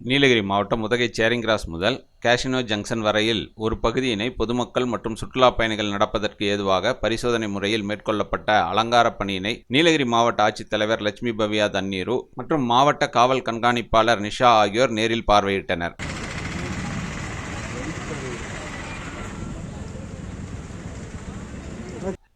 நீலகிரி மாவட்டம் உதகை சேரிங் கிராஸ் முதல் கேஷினோ ஜங்ஷன் வரையில் ஒரு பகுதியினை பொதுமக்கள் மற்றும் சுற்றுலா பயணிகள் நடப்பதற்கு ஏதுவாக பரிசோதனை முறையில் மேற்கொள்ளப்பட்ட அலங்கார பணியினை நீலகிரி மாவட்ட ஆட்சித்தலைவர் லட்சுமி பவியா தண்ணீரு மற்றும் மாவட்ட காவல் கண்காணிப்பாளர் நிஷா ஆகியோர் நேரில் பார்வையிட்டனர்.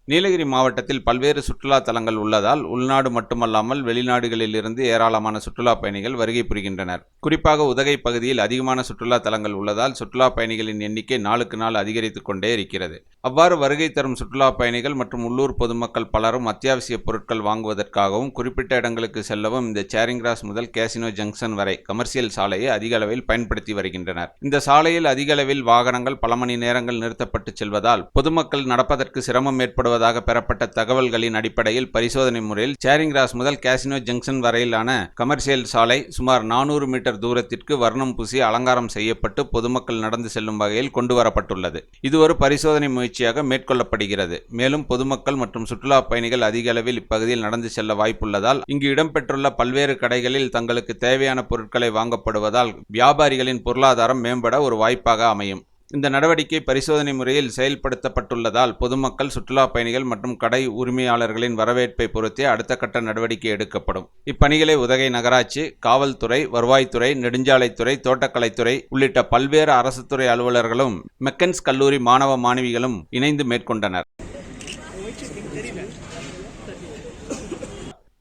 நீலகிரி மாவட்டத்தில் பல்வேறு சுற்றுலா தலங்கள் உள்ளதால் உள்நாடு மட்டுமல்லாமல் வெளிநாடுகளில் இருந்து ஏராளமான சுற்றுலா பயணிகள் வருகை புரிகின்றனர். குறிப்பாக உதகை பகுதியில் அதிகமான சுற்றுலா தலங்கள் உள்ளதால் சுற்றுலா பயணிகளின் எண்ணிக்கை நாளுக்கு நாள் அதிகரித்துக் கொண்டே இருக்கிறது. அவ்வாறு வருகை தரும் சுற்றுலா பயணிகள் மற்றும் உள்ளூர் பொதுமக்கள் பலரும் அத்தியாவசிய பொருட்கள் வாங்குவதற்காகவும் குறிப்பிட்ட இடங்களுக்கு செல்லவும் இந்த சேரிங் கிராஸ் முதல் கேசினோ ஜங்ஷன் வரை கமர்ஷியல் சாலையை அதிக அளவில் பயன்படுத்தி வருகின்றனர். இந்த சாலையில் அதிக அளவில் வாகனங்கள் பல மணி நேரங்கள் நிறுத்தப்பட்டு செல்வதால் பொதுமக்கள் நடப்பதற்கு சிரமம் ஏற்படுவதாக பெறப்பட்ட தகவல்களின் அடிப்படையில் பரிசோதனை முறையில் சேரிங் கிராஸ் முதல் கேசினோ ஜங்ஷன் வரையிலான கமர்ஷியல் சாலை சுமார் நானூறு மீட்டர் தூரத்திற்கு வர்ணம் பூசி அலங்காரம் செய்யப்பட்டு பொதுமக்கள் நடந்து செல்லும் வகையில் கொண்டு வரப்பட்டுள்ளது இது ஒரு பரிசோதனை முயற்சியாக மேற்கொள்ளப்படுகிறது. மேலும் பொதுமக்கள் மற்றும் சுற்றுலா பயணிகள் அதிக அளவில் இப்பகுதியில் நடந்து செல்ல வாய்ப்புள்ளதால் இங்கு இடம்பெற்றுள்ள பல்வேறு கடைகளில் தங்களுக்கு தேவையான பொருட்களை வாங்கப்படுவதால் வியாபாரிகளின் பொருளாதாரம் மேம்பட ஒரு வாய்ப்பாக அமையும். இந்த நடவடிக்கை பரிசோதனை முறையில் செயல்படுத்தப்பட்டுள்ளதால் பொதுமக்கள் சுற்றுலா பயணிகள் மற்றும் கடை உரிமையாளர்களின் வரவேற்பை பொறுத்தே அடுத்த கட்ட நடவடிக்கை எடுக்கப்படும். இப்பணிகளை உதகை நகராட்சி காவல்துறை வருவாய்த்துறை நெடுஞ்சாலைத்துறை தோட்டக்கலைத்துறை உள்ளிட்ட பல்வேறு அரசு துறை அலுவலர்களும் மெக்கன்ஸ் கல்லூரி மாணவ மாணவிகளும் இணைந்து மேற்கொண்டனர்.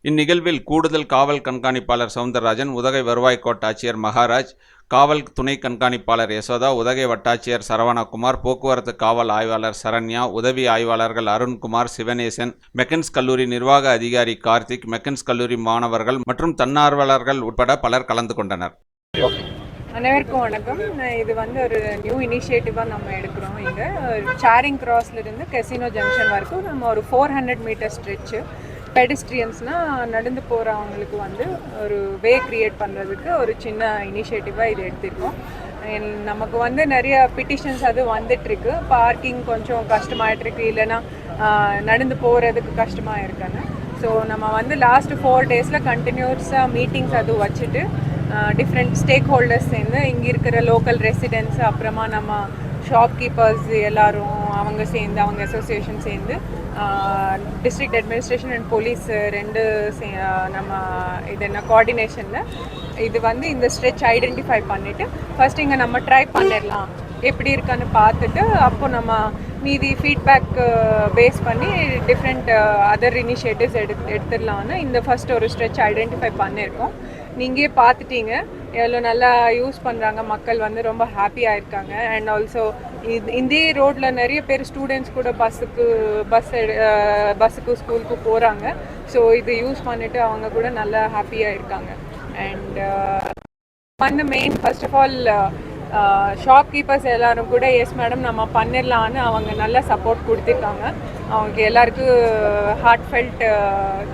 இந்நிகழ்வில் கூடுதல் காவல் கண்காணிப்பாளர் சவுந்தரராஜன் உதகை வருவாய் கோட்டாட்சியர் மகாராஜ் காவல் துணை கண்காணிப்பாளர் யசோதா உதகை வட்டாட்சியர் சரவணகுமார் போக்குவரத்து காவல் ஆய்வாளர் சரண்யா உதவி ஆய்வாளர்கள் அருண்குமார் சிவனேசன் மெக்கன்ஸ் கல்லூரி நிர்வாக அதிகாரி கார்த்திக் மெக்கன்ஸ் கல்லூரி மாணவர்கள் மற்றும் தன்னார்வலர்கள் உட்பட பலர் கலந்து கொண்டனர். அனைவருக்கும் வணக்கம். இது வந்து ஒரு நியூ இனிஷியேட்டிவாக நம்ம எடுக்கிறோம் இங்கே. சேரிங் கிராஸ்லேருந்து கெசினோ ஜங்ஷன் வரைக்கும் நம்ம ஒரு ஃபோர் ஹண்ட்ரட் மீட்டர் ஸ்ட்ரெச்சு பெடிஸ்ட்ரியன்ஸ்னால் நடந்து போகிறவங்களுக்கு வந்து ஒரு வே க்ரியேட் பண்ணுறதுக்கு ஒரு சின்ன இனிஷியேட்டிவாக இது எடுத்திருக்கோம். நமக்கு வந்து நிறைய பிட்டிஷன்ஸ் அது வந்துட்டுருக்கு. பார்க்கிங் கொஞ்சம் கஷ்டமாயிட்ருக்கு இல்லைன்னா நடந்து போகிறதுக்கு கஷ்டமாக இருக்குன்னு. ஸோ நம்ம வந்து லாஸ்ட் ஃபோர் டேஸில் கண்டினியூஸாக மீட்டிங்ஸ் அது வச்சுட்டு டிஃப்ரெண்ட் ஸ்டேக் ஹோல்டர்ஸ் சேர்ந்து இங்கே இருக்கிற லோக்கல் ரெசிடென்ட்ஸ் அப்புறமா நம்ம ஷாப்கீப்பர்ஸ் எல்லாரும் அவங்க சேர்ந்து அவங்க அசோசியேஷன் சேர்ந்து டிஸ்ட்ரிக்ட் அட்மினிஸ்ட்ரேஷன் அண்ட் போலீஸ் ரெண்டு சே- நம்ம இது என்ன கோஆர்டினேஷனில் இது வந்து இந்த ஸ்ட்ரெச் ஐடென்டிஃபை பண்ணிவிட்டு ஃபர்ஸ்ட் இங்கே நம்ம ட்ரை பண்ணிடலாம். எப்படி இருக்கான்னு பார்த்துட்டு அப்போ நம்ம மீதி ஃபீட்பேக் பேஸ் பண்ணி டிஃப்ரெண்ட் அதர் இனிஷியேட்டிவ்ஸ் எடு எடுத்துடலான்னு இந்த ஃபஸ்ட் ஒரு ஸ்ட்ரெச் ஐடென்டிஃபை பண்ணியிருக்கோம். நீங்களே பார்த்துட்டீங்க. எவ்வளோ நல்லா யூஸ் பண்ணுறாங்க மக்கள் வந்து ரொம்ப ஹாப்பியாக இருக்காங்க அண்ட் ஆல்சோ இது இதே ரோட்டில் நிறைய பேர் ஸ்டூடெண்ட்ஸ் கூட பஸ்ஸுக்கு பஸ் பஸ்ஸுக்கு ஸ்கூலுக்கு போகிறாங்க ஸோ இது யூஸ் பண்ணிவிட்டு அவங்க கூட நல்லா ஹாப்பியாக இருக்காங்க அண்ட் வந்து main first of all shop keepers எல்லாரும் கூட எஸ் மேடம் நம்ம பண்ணிடலான்னு அவங்க நல்ல சப்போர்ட் கொடுத்துருக்காங்க. அவங்களுக்கு எல்லாருக்கும் heartfelt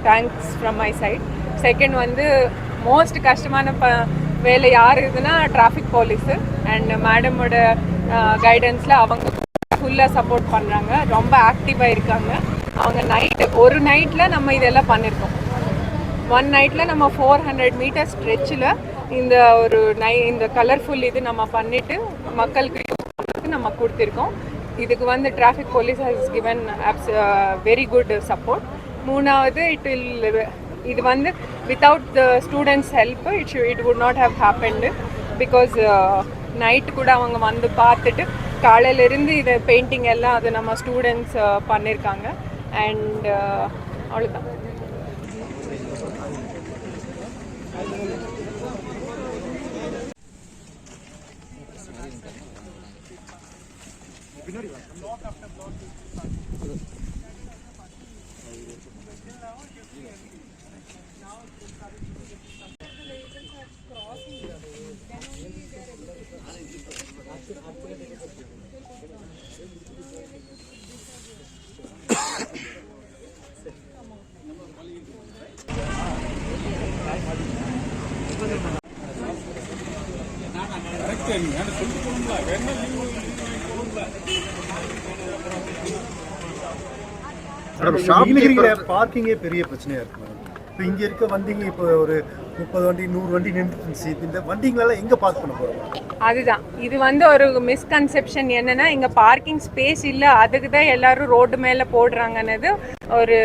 thanks from my side second வந்து மோஸ்ட் கஷ்டமான ப வேலை யார் இதுன்னா டிராஃபிக் போலீஸு அண்ட் மேடமோட கைடன்ஸில் அவங்க ஃபுல்லாக சப்போர்ட் பண்ணுறாங்க ரொம்ப ஆக்டிவாக இருக்காங்க. அவங்க நைட்டு ஒரு நைட்டில் நம்ம இதெல்லாம் பண்ணியிருக்கோம் ஒன் நைட்டில் நம்ம ஃபோர் ஹண்ட்ரட் மீட்டர் ஸ்ட்ரெச்சில் இந்த ஒரு நை இந்த கலர்ஃபுல் இது நம்ம பண்ணிவிட்டு மக்களுக்கு யூஸ் பண்ணுறதுக்கு நம்ம கொடுத்துருக்கோம். இதுக்கு வந்து traffic police has given very good support மூணாவது இட் வில் இது வந்து without the students help it it would not have happened because night கூட அவங்க வந்து பார்த்துட்டு காலையிலேருந்து இது பெயிண்டிங் எல்லாம் அது நம்ம ஸ்டூடெண்ட்ஸ் uh, பண்ணியிருக்காங்க அண்ட் uh, அவ்வளோதான் நீலகிரியில பார்க்கிங்கே பெரிய பிரச்சனையா இருக்கு மேடம். இப்போ இங்கே இருக்க வண்டிங்க இப்போ ஒரு முப்பது வண்டி நூறு வண்டி நின்றுச்சு இந்த வண்டிங்களெல்லாம் எங்கே பார்க் பண்ண போகிறோம் அதுதான். இது வந்து ஒரு மிஸ்கன்செப்ஷன் என்னன்னா இங்க பார்க்கிங் ஸ்பேஸ் இல்ல அதுக்கு தான் எல்லாரும் ரோடு மேல போடுறாங்கன்னது ஒரு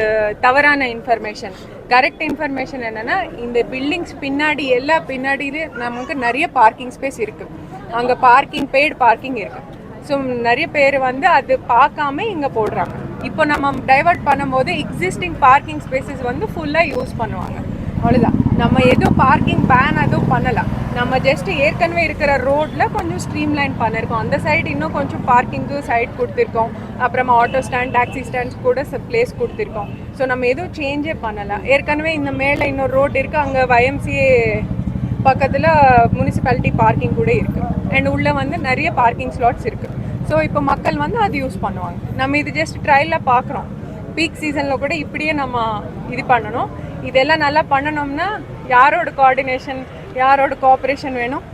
தவறான இன்ஃபர்மேஷன் கரெக்ட் இன்ஃபர்மேஷன் என்னன்னா இந்த பில்டிங்ஸ் பின்னாடி எல்லா பின்னாடியிலும் நமக்கு நிறைய பார்க்கிங் ஸ்பேஸ் இருக்கு. அங்க பார்க்கிங் பெய்டு பார்க்கிங் இருக்கு. ஸோ நிறைய பேர் வந்து அது பார்க்காம இங்க போடுறாங்க. இப்போ நம்ம டைவர்ட் பண்ணும்போது எக்ஸிஸ்டிங் பார்க்கிங் ஸ்பேசஸ் வந்து ஃபுல்லாக யூஸ் பண்ணுவாங்க. அவ்வளோதான் நம்ம எதுவும் பார்க்கிங் பேன் எதுவும் பண்ணலாம் நம்ம ஜஸ்ட் ஏற்கனவே இருக்கிற ரோட்டில் கொஞ்சம் ஸ்ட்ரீம்லைன் பண்ணியிருக்கோம் அந்த சைடு இன்னும் கொஞ்சம் பார்க்கிங்க்கு சைட் கொடுத்துருக்கோம். அப்புறமா ஆட்டோ ஸ்டாண்ட் டாக்ஸி ஸ்டாண்ட்ஸ் கூட பிளேஸ் கொடுத்துருக்கோம். ஸோ நம்ம எதுவும் சேஞ்சே பண்ணலாம் ஏற்கனவே இந்த மேலே இன்னொரு ரோடு இருக்குது அங்கே வயம்சிஏ பக்கத்தில் முனிசிபாலிட்டி பார்க்கிங் கூட இருக்குது அண்ட் உள்ளே வந்து நிறைய பார்க்கிங் ஸ்லாட்ஸ் இருக்குது ஸோ இப்போ மக்கள் வந்து அது யூஸ் பண்ணுவாங்க. நம்ம இது ஜஸ்ட் ட்ரையலில் பார்க்குறோம். பீக் சீசனில் கூட இப்படியே நம்ம இது பண்ணணும். இதெல்லாம் நல்லா பண்ணணும்னா யாரோட கோஆர்டினேஷன் யாரோட கோஆப்ரேஷன் வேணும்?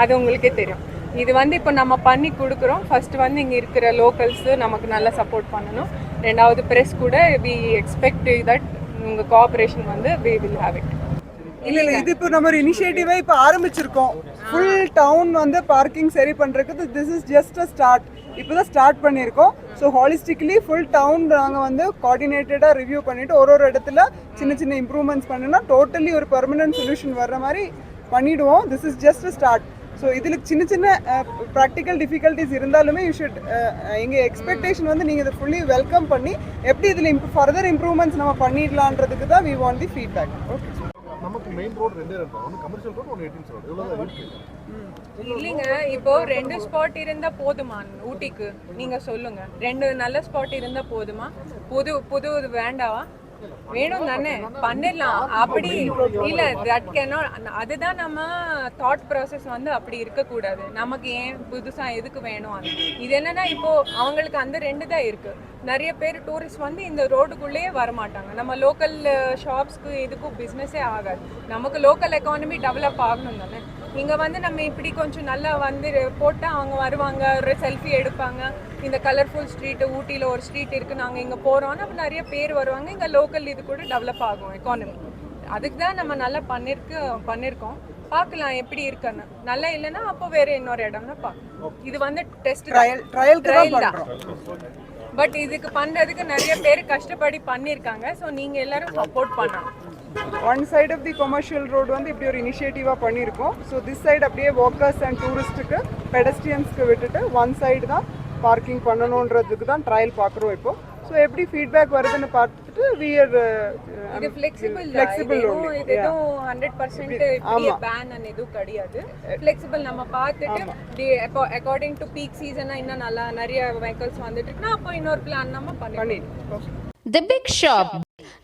அது உங்களுக்கே தெரியும். இது வந்து இப்போ நம்ம பண்ணி கொடுக்குறோம். ஃபஸ்ட்டு வந்து இங்கே இருக்கிற லோக்கல்ஸு நமக்கு நல்லா சப்போர்ட் பண்ணணும். ரெண்டாவது ப்ரெஸ் கூட வி எக்ஸ்பெக்ட் தட் உங்கள் கோஆப்ரேஷன் வந்து வி வில் ஹேவ் இட் இல்லை இல்லை இது இப்போ நம்ம ஒரு இனிஷியேட்டிவே இப்போ ஆரம்பிச்சிருக்கோம். ஃபுல் டவுன் வந்து பார்க்கிங் சரி பண்ணுறதுக்கு this is just a start இப்போ தான் ஸ்டார்ட் பண்ணியிருக்கோம். ஸோ ஹாலிஸ்டிக்லி ஃபுல் டவுன் நாங்கள் வந்து கோஆர்டினேட்டடாக ரிவ்யூ பண்ணிவிட்டு ஒரு ஒரு இடத்துல சின்ன சின்ன இம்ப்ரூவ்மெண்ட்ஸ் பண்ணுன்னா டோட்டலி ஒரு பெர்மனன்ட் சொல்யூஷன் வர்ற மாதிரி பண்ணிடுவோம். This is just start so இதில் சின்ன சின்ன ப்ராக்டிக்கல் டிஃபிகல்ட்டிஸ் இருந்தாலுமே யூ ஷுட் எங்கள் எக்ஸ்பெக்டேஷன் வந்து நீங்கள் இதை ஃபுல்லி வெல்கம் பண்ணி எப்படி இதில் இம்ப் ஃபர்தர் இம்ப்ரூவ்மெண்ட்ஸ் நம்ம பண்ணிடலான்றதுக்கு தான் we want the feedback okay நமக்கு மெயின் ரோடு ரெண்டே ரெண்டு ஒன்று கமர்ஷியல் ரோடு ஒன்று எயிட்டீன்ஸ் ரோடு இவ்வளோ இல்லைங்க இப்போ ரெண்டு ஸ்பாட் இருந்தா போதுமா ஊட்டிக்கு? நீங்க சொல்லுங்க. ரெண்டு நல்ல ஸ்பாட் இருந்தா போதுமா? புது புது இது வேண்டாவா? வேணும் தானே. பண்ணிடலாம். அப்படி இல்ல தட் கேனாட் அதுதான் நம்ம தாட் ப்ராசஸ் வந்து அப்படி இருக்கக்கூடாது. நமக்கு ஏன் புதுசா எதுக்கு வேணும் அது? இது என்னன்னா இப்போ அவங்களுக்கு அந்த ரெண்டு தான் இருக்கு. நிறைய பேர் டூரிஸ்ட் வந்து இந்த ரோடுக்குள்ளேயே வரமாட்டாங்க. நம்ம லோக்கல் ஷாப்ஸ்க்கு இதுக்கும் பிஸ்னஸே ஆகாது. நமக்கு லோக்கல் எக்கானமி டெவலப் ஆகணும் தானே. இங்க வந்து நம்ம இப்படி கொஞ்சம் நல்லா வந்து போட்டா அவங்க வருவாங்க ஒரு செல்ஃபி எடுப்பாங்க. இந்த கலர்ஃபுல் ஸ்ட்ரீட் ஊட்டியில ஒரு ஸ்ட்ரீட் இருக்கு நாங்க இங்க போறோம்னா அப்ப நிறைய பேர் வருவாங்க. இங்க லோக்கல் இது கூட டெவலப் ஆகும் எக்கானமி அதுக்கு தான் நம்ம நல்லா பண்ணிருக்கு பண்ணிருக்கோம். பார்க்கலாம் எப்படி இருக்குன்னு. நல்லா இல்லைன்னா அப்போ வேற இன்னொரு இடம்னா பார்க்கலாம். இது வந்து டெஸ்ட் ட்ரையல் ட்ரையல் தான் பட் இதுக்கு பண்றதுக்கு நிறைய பேர் கஷ்டப்படி பண்ணிருக்காங்க. ஸோ நீங்க எல்லாரும் சப்போர்ட் பண்ணணும் one side of the commercial road வந்து இப்படி ஒரு இனிஷியேட்டிவாக பண்ணியிருக்கோம். ஸோ திஸ் சைடு அப்படியே வாக்கர்ஸ் அண்ட் டூரிஸ்ட்டுக்கு பெடஸ்ட்ரியன்ஸ்க்கு விட்டுட்டு ஒன் சைடு தான் பார்க்கிங் பண்ணணுன்றதுக்கு தான் ட்ரையல் பார்க்குறோம் இப்போ. ஸோ எப்படி ஃபீட்பேக் வருதுன்னு பார்த்துட்டு uh, வியர் இது ஃபிளெக்சிபிள் ஃப்ளெக்சிபிள் இதுவும் இது எதுவும் ஹண்ட்ரட் பர்சன்ட் பேன் எதுவும் கிடையாது. ஃபிளெக்சிபிள் நம்ம பார்த்துட்டு அக்கார்டிங் டு பீக் சீசனா இன்னும் நல்லா நிறைய வெஹிக்கல்ஸ் வந்துட்டு இருக்குன்னா அப்போ இன்னொரு பிளான் நம்ம பண்ணிடுவோம் தி பிக் ஷாப்